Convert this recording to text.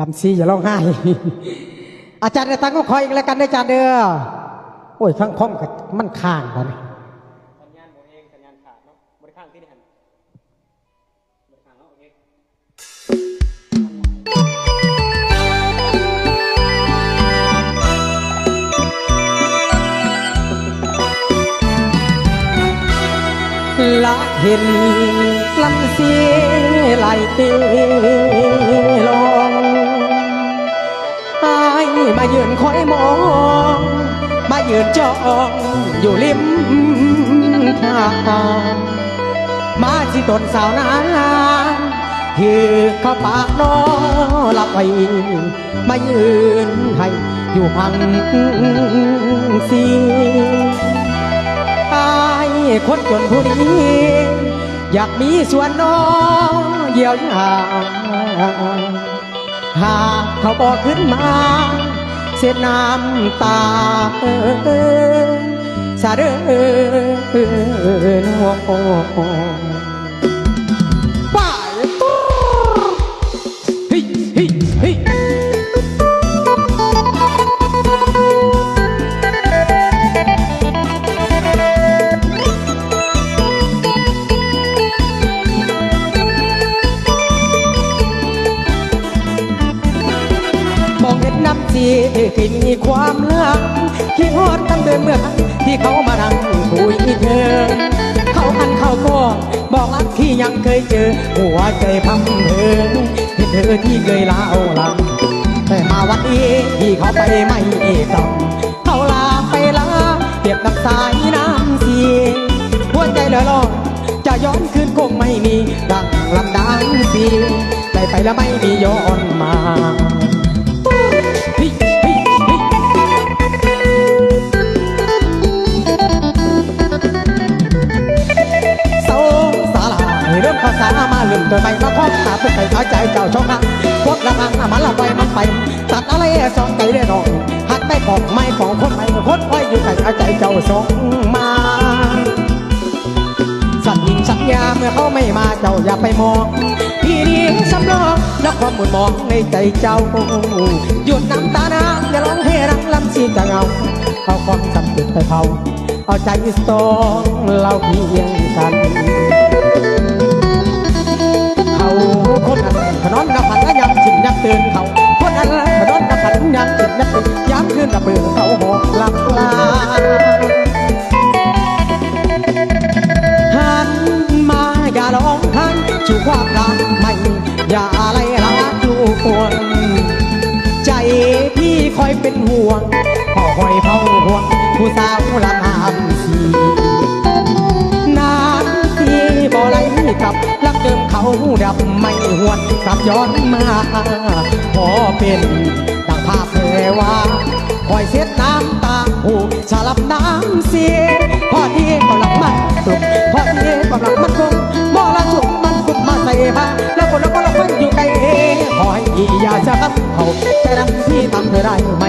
ลำซีอย่าร้องไห้ อาจารย์ได้ตังก็คอยอีกแล้วกันนะอาจารย์เด้อ โอ้ยข้างคอมกับมันข้างกันสัญญาณโมเองสัญญาณขาดเนาะบริข้างที่นี่หันบริข้างเนาะโอเคละเห็นลำซีไหลเตลอง ยมายืนคอยมอง มายืนจ้องอยู่ริมทางมาสิตนสาวนานคือเขาปากนอลับไปมายืนให้อยู่พังสีอายคนจนผู้นี้อยากมีส่วนน้องเยียวยาหากเขาบอกขึ้นมา เสียน้ำตาเออสะเด้อน้อ น้ำจีที่มีความลักที่ฮอดกันเดินเมื่อครั้งที่เขามานั่งคุยเธอ เขาอันเขาก็บอกรักที่ยังเคยเจอ หัวใจพังเพอเห็นเธอที่เคยลาเอาลังแต่มาวันนี้ที่เขาไปไม่ต้องเขาลาไปลาเปียบกับสาน้ำเสียหัวใจเหลือลอยจะย้อนคืนคงไม่มีดังลำดานเสียได้ไปแล้วไม่มีย้อนมาาให้เขาวสามาลืมตัวไปมาครอบขาเป็นไก่เอาใจเจ้าช่องนะพวกละมังมันละไปมันไปตัดอะไรสองไก่ได้นองหักไม่ของไม่ของคนไม่คนไว้อยู่ไก่เอาใจเจ้าส่งมาสัญญิงสัญญาเมื่อเขาไม่มาเจ้าอย่าไปมองพี่นี้สำรองและความมุนมองในใจเจ้าหยุดน้ำตาน้ำอย่าร้องให้รักลำซีจะเงาเอาความจำเป็นไปเผาเอาใจสตองเราเพียงกัน เขาหอกหลับลาหันมาอย่าร้องไห้ชูความรักไม่อย่าอะไรรักลูกควรใจพี่คอยเป็นห่วงพ่อคอยเฝ้าห่วงผู้สาวละนามสีนานที่บ่ไหลกับรักเดิมเขาดับไม่หวนกลับย้อนมาพอเป็นดังภาพเพว่า คอยเสียดน้ำตาหูสลับน้ำเสียพอที่กำลังมันกลุ่มพอที่กำลังมันคงมอละจุกมันกลุ่มมาใส่บ้าแล้วคนแล้วก็เราคนอยู่ไกลเองขอให้อีอย่าจะกับเขาใจรักพี่ทำเธอได้ไหม